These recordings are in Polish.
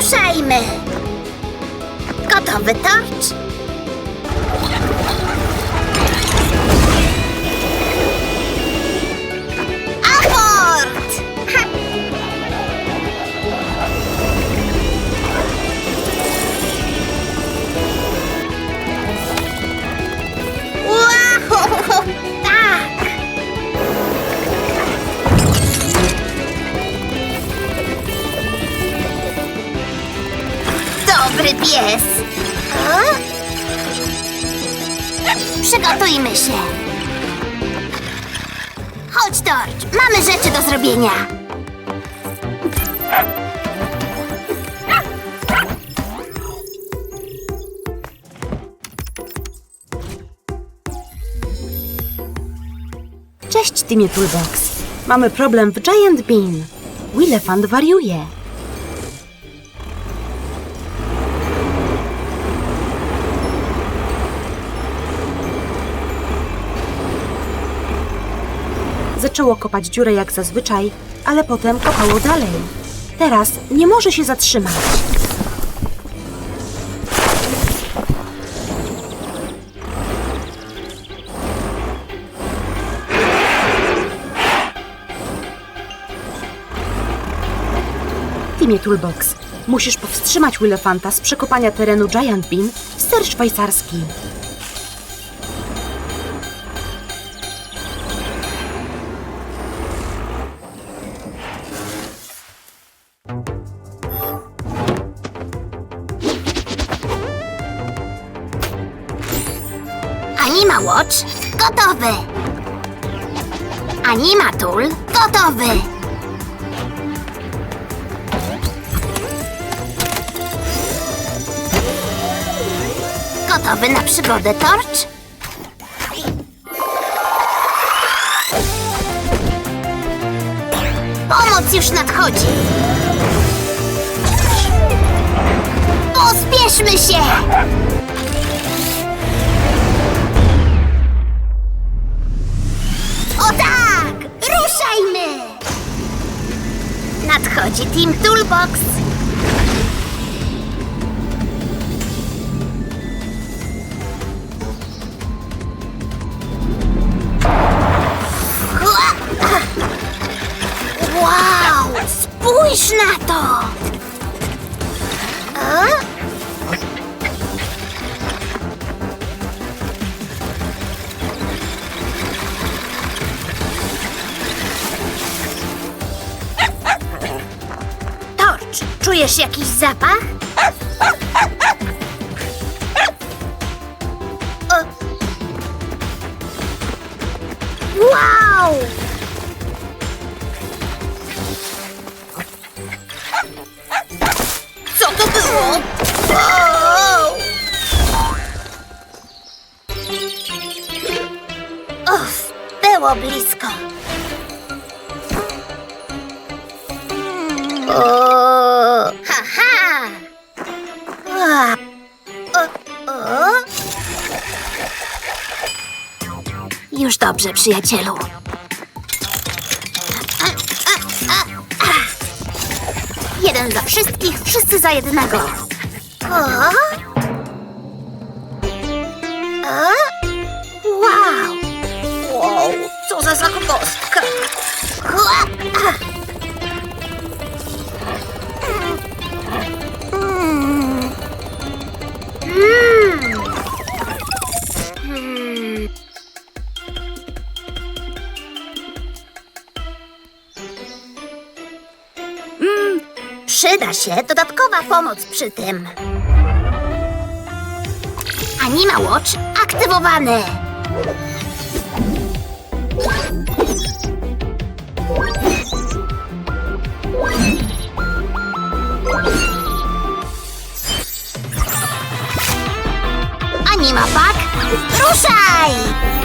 Ruszajmy! Gotowy, Torcz? Pies. A? Przygotujmy się. Chodź, Torcz. Mamy rzeczy do zrobienia. Cześć, Teamie Toolbox. Mamy problem w Giant Bean. Willefant wariuje. Zaczęło kopać dziurę jak zazwyczaj, ale potem kopało dalej. Teraz nie może się zatrzymać. Teamie Toolbox, musisz powstrzymać Willefanta z przekopania terenu Giant Bean w ster szwajcarski. Watch gotowy. Anima Tool gotowy. Gotowy na przygodę, Torcz? Pomoc już nadchodzi. Pospieszmy się! Team Toolbox. Było blisko. O, ha, ha. A, o, o. Już dobrze, przyjacielu. A, a, a, a. Jeden za wszystkich, wszyscy za jednego. O? A? Co za zakopostka! Ua, a. Mm. Mm. Mm. Mm, Przyda się dodatkowa pomoc przy tym. Anima Watch aktywowany. Ruszaj!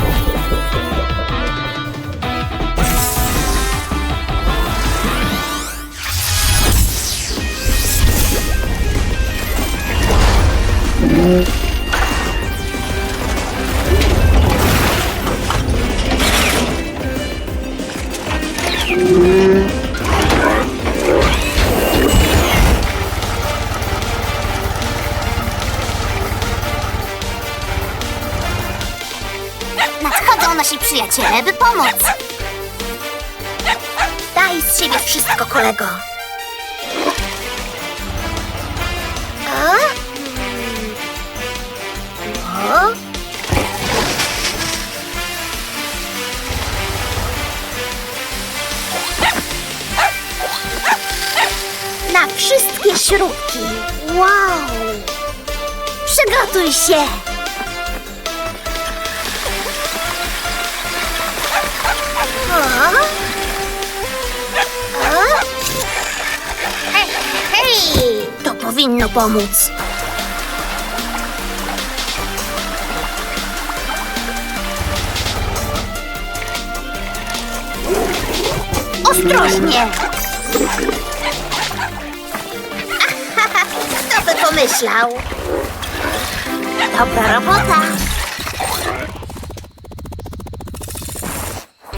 Ciebie, by pomóc. Daj z siebie wszystko, kolego. A? O? Na wszystkie śrubki. Wow! Przygotuj się! Hej, hej! To powinno pomóc. Ostrożnie! Kto by pomyślał? Dobra robota.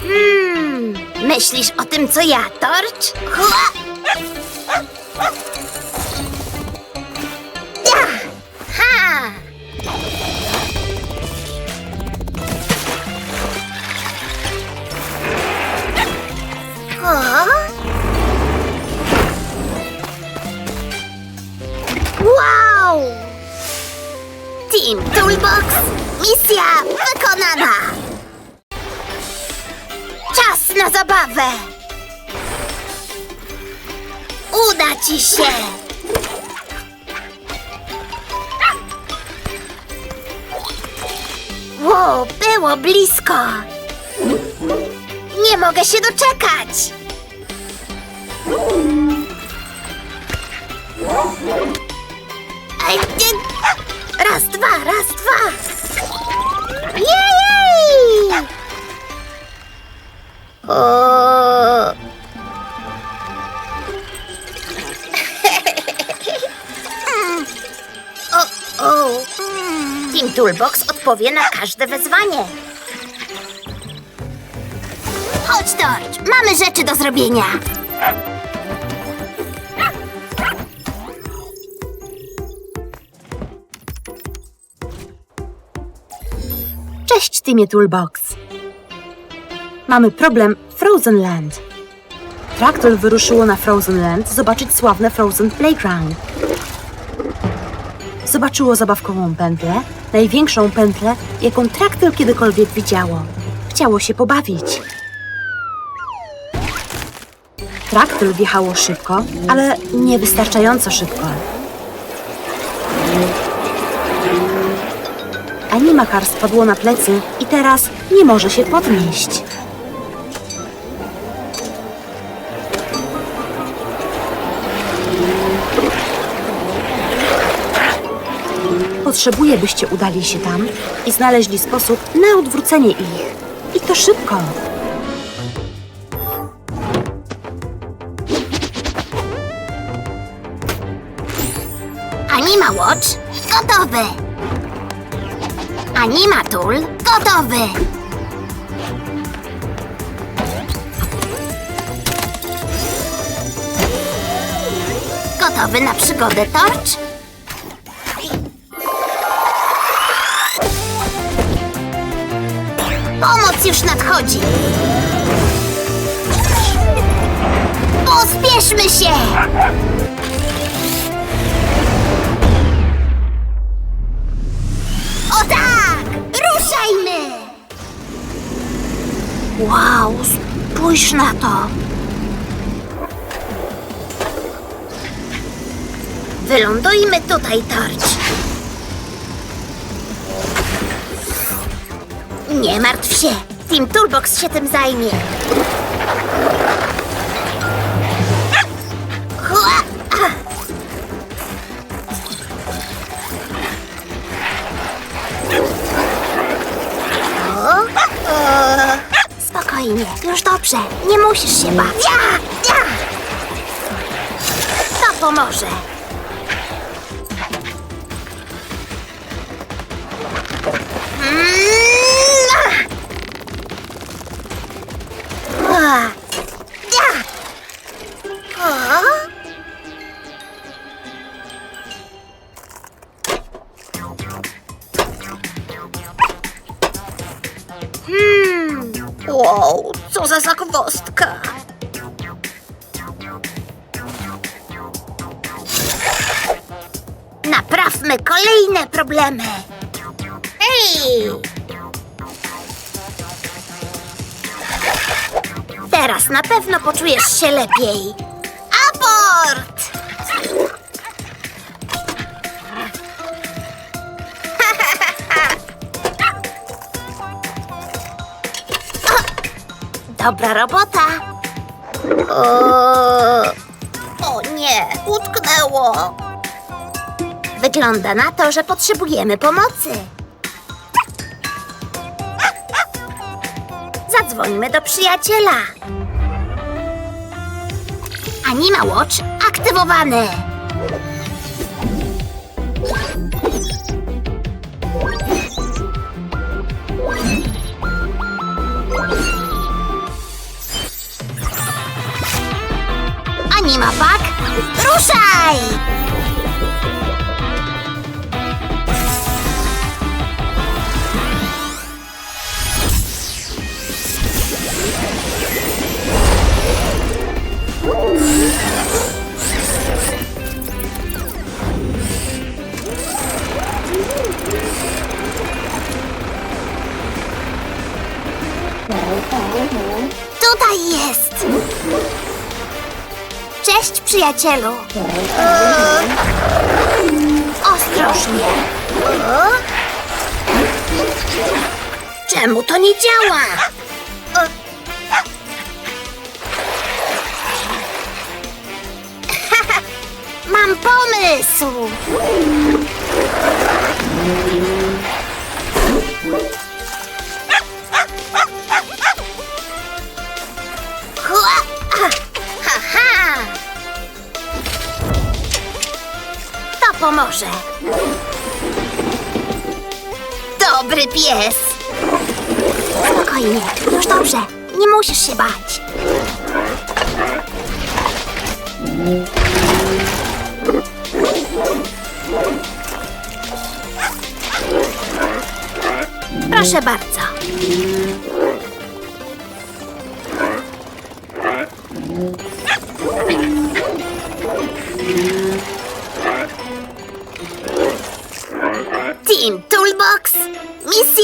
Hmm, myślisz o tym, co ja, Torcz? Hua! Wow! Team Toolbox, misja wykonana! Czas na zabawę! Uda ci się! Wow, było blisko! Nie mogę się doczekać! Raz, dwa, raz, dwa! Toolbox odpowie na każde wezwanie. Chodź, Torch, mamy rzeczy do zrobienia. Cześć, Teamie Toolbox. Mamy problem Frozen Land. Traktor wyruszyło na Frozen Land zobaczyć sławne Frozen Playground. Zobaczyło zabawkową pętlę, największą pętlę, jaką traktor kiedykolwiek widziało. Chciało się pobawić. Traktor wjechało szybko, ale niewystarczająco szybko. Animakar spadło na plecy i teraz nie może się podnieść. Potrzebuję, byście udali się tam i znaleźli sposób na odwrócenie ich. I to szybko. Anima Watch gotowy. Anima Tool gotowy. Gotowy na przygodę, Torch? Pomoc już nadchodzi. Pospieszmy się! O tak! Ruszajmy! Wow, spójrz na to. Wylądujmy tutaj, Torch. Nie martw się. Team Toolbox się tym zajmie. Spokojnie, już dobrze. Nie musisz się bać. To pomoże. Problemy. Hej! Teraz na pewno poczujesz się lepiej. Aport! Dobra robota. O, o nie, utknęło. Wygląda na to, że potrzebujemy pomocy. Zadzwońmy do przyjaciela. Anima Watch aktywowany. Przyjacielu! Ostrożnie! Czemu to nie działa? Mam pomysł! Pomoże. Dobry pies. Spokojnie, już dobrze. Nie musisz się bać. Proszę bardzo.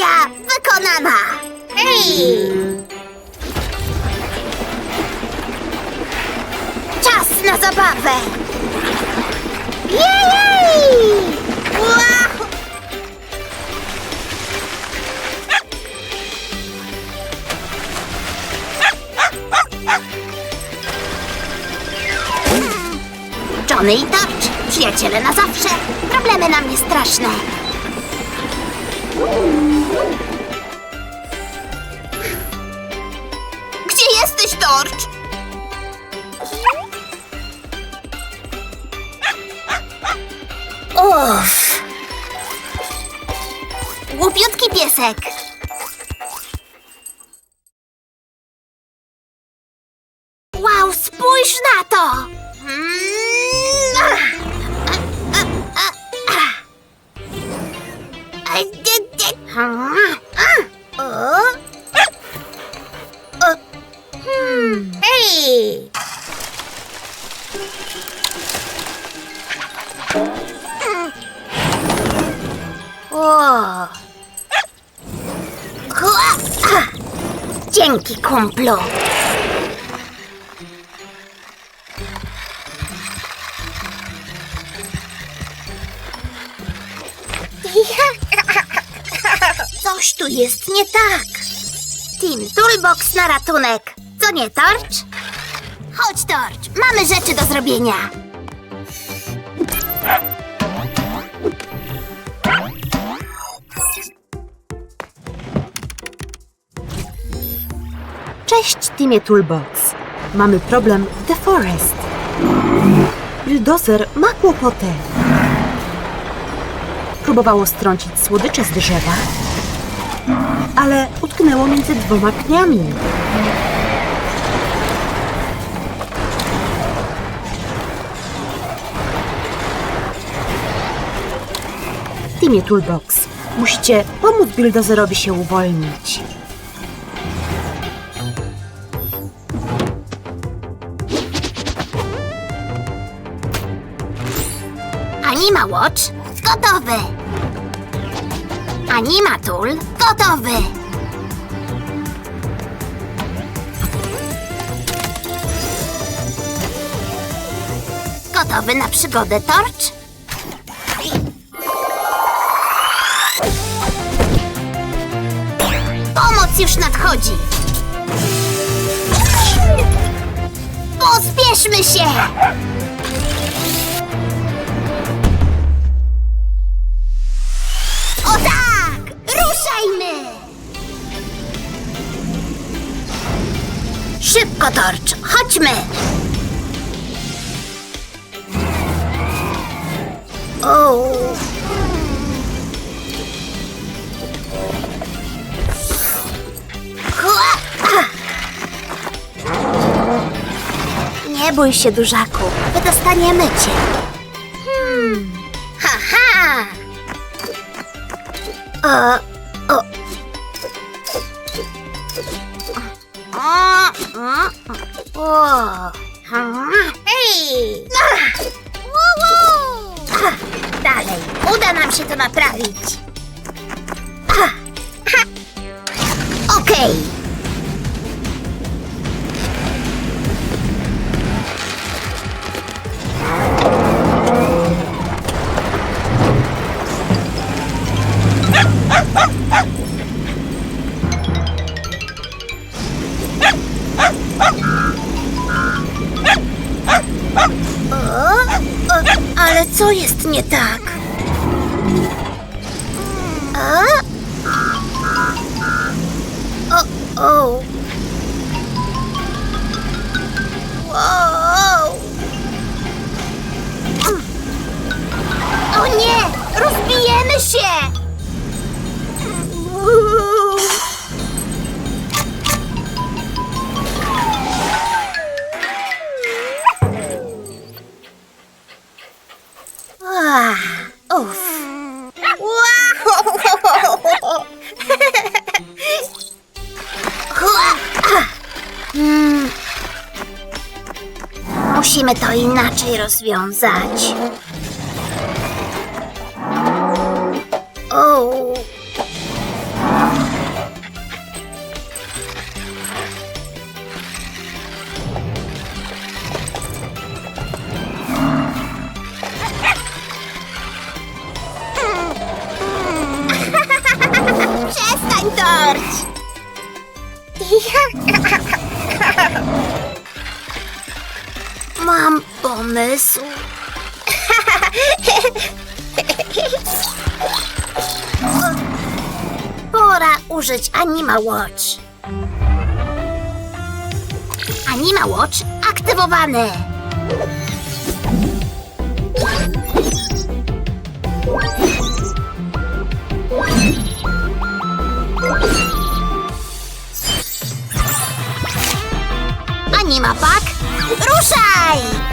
Misja wykonana! Hej! Czas na zabawę! Jej! Wow! Johnny i Torch, przyjaciele na zawsze. Problemy nam nie straszne. Torch? Uff. Głupiutki piesek. Wow, spójrz na to! Mm, O. Hua! Dzięki, kumplu. Coś tu jest nie tak. Team Toolbox na ratunek. Co nie, Torch? Chodź, Torch. Mamy rzeczy do zrobienia. Teamie Toolbox. Mamy problem w The Forest. Bulldozer ma kłopoty. Próbowało strącić słodycze z drzewa, ale utknęło między dwoma pniami. Teamie Toolbox, musicie pomóc Bulldozerowi się uwolnić. Anima Watch gotowy. Anima Tool gotowy. Gotowy na przygodę, Torch? Pomoc już nadchodzi. Pospieszmy się! Szybko, Torcz, chodźmy! O. Nie bój się, dużaku. Wydostaniemy cię. Hmm. Ha, ha! O, Ah! Ah, Dalej, uda nam się to naprawić. Ah. Okej. O, co jest nie tak? A? O, o. Wow. O nie! Rozbijemy się! Musimy to inaczej rozwiązać. Pomysł. Pora użyć Anima Watch. Anima Watch aktywowany. Anima Pack, ruszaj!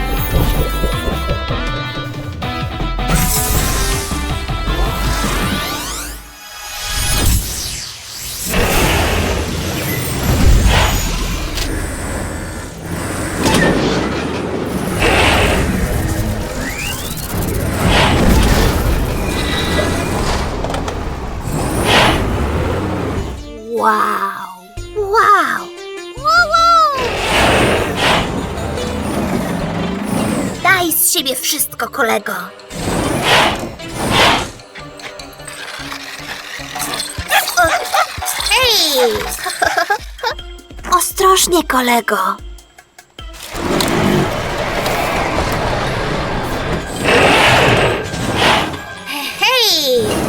Kolego. Ostrożnie, kolego. Hej!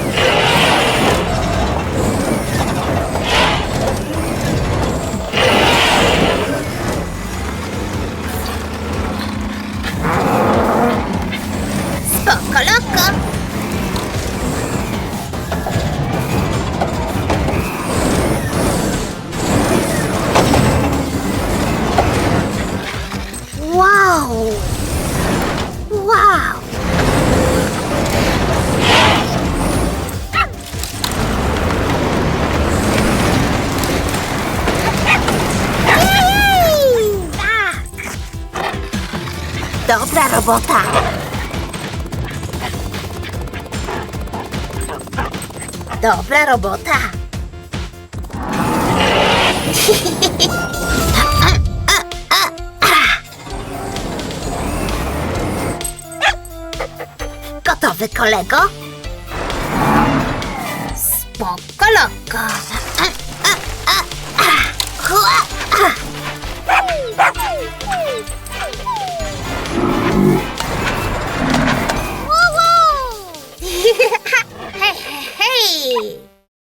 Dobra robota! Dobra robota! Gotowy kolego? Spoko loko.